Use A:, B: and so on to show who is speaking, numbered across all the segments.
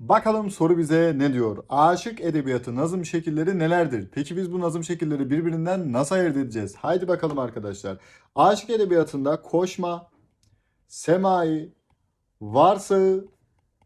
A: Bakalım soru bize ne diyor? Aşık edebiyatı nazım şekilleri nelerdir? Peki biz bu nazım şekilleri birbirinden nasıl ayırt edeceğiz? Haydi bakalım arkadaşlar. Aşık edebiyatında koşma, semai, varsağı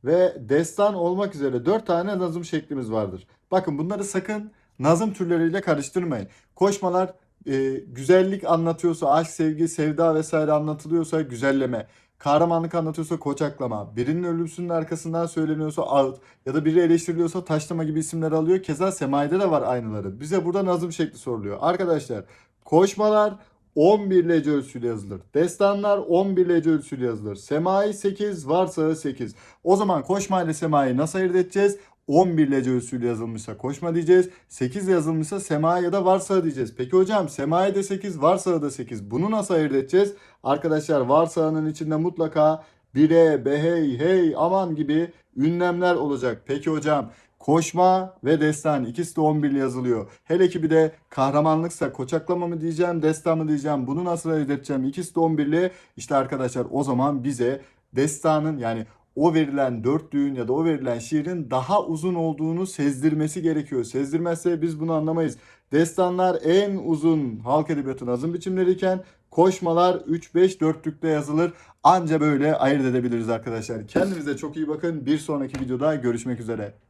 A: ve destan olmak üzere dört tane nazım şeklimiz vardır. Bakın bunları sakın nazım türleriyle karıştırmayın. Koşmalar e, güzellik anlatıyorsa, aşk, sevgi, sevda vesaire anlatılıyorsa güzelleme. Kahramanlık anlatıyorsa koçaklama. Birinin ölümsünün arkasından söyleniyorsa ağıt. Ya da biri eleştiriliyorsa taşlama gibi isimler alıyor. Keza Semai'de de var aynıları. Bize burada nazım şekli soruluyor. Arkadaşlar koşmalar 11 lece ölçüyle yazılır. Destanlar 11 lece ölçüyle yazılır. Semai 8, varsağı 8. O zaman koşma ile semai nasıl ayırt edeceğiz? 11 lece ölçüyle yazılmışsa koşma diyeceğiz. 8 yazılmışsa sema ya da varsağı diyeceğiz. Peki hocam semai de 8, varsağı da 8. Bunu nasıl ayırt edeceğiz? Arkadaşlar varsağının içinde mutlaka bire, behey, hey, aman gibi ünlemler olacak. Peki hocam koşma ve destan ikisi de 11 ile yazılıyor. Hele ki bir de kahramanlıksa koçaklama mı diyeceğim, destan mı diyeceğim. Bunu nasıl ayırt edeceğim? İkisi de 11 ile. İşte arkadaşlar o zaman bize destanın yani o verilen dörtlüğün ya da o verilen şiirin daha uzun olduğunu sezdirmesi gerekiyor. Sezdirmezse biz bunu anlamayız. Destanlar en uzun halk edebiyatı nazım biçimleriyken koşmalar 3-5 dörtlükte yazılır. Anca böyle ayırt edebiliriz arkadaşlar. Kendinize çok iyi bakın. Bir sonraki videoda görüşmek üzere.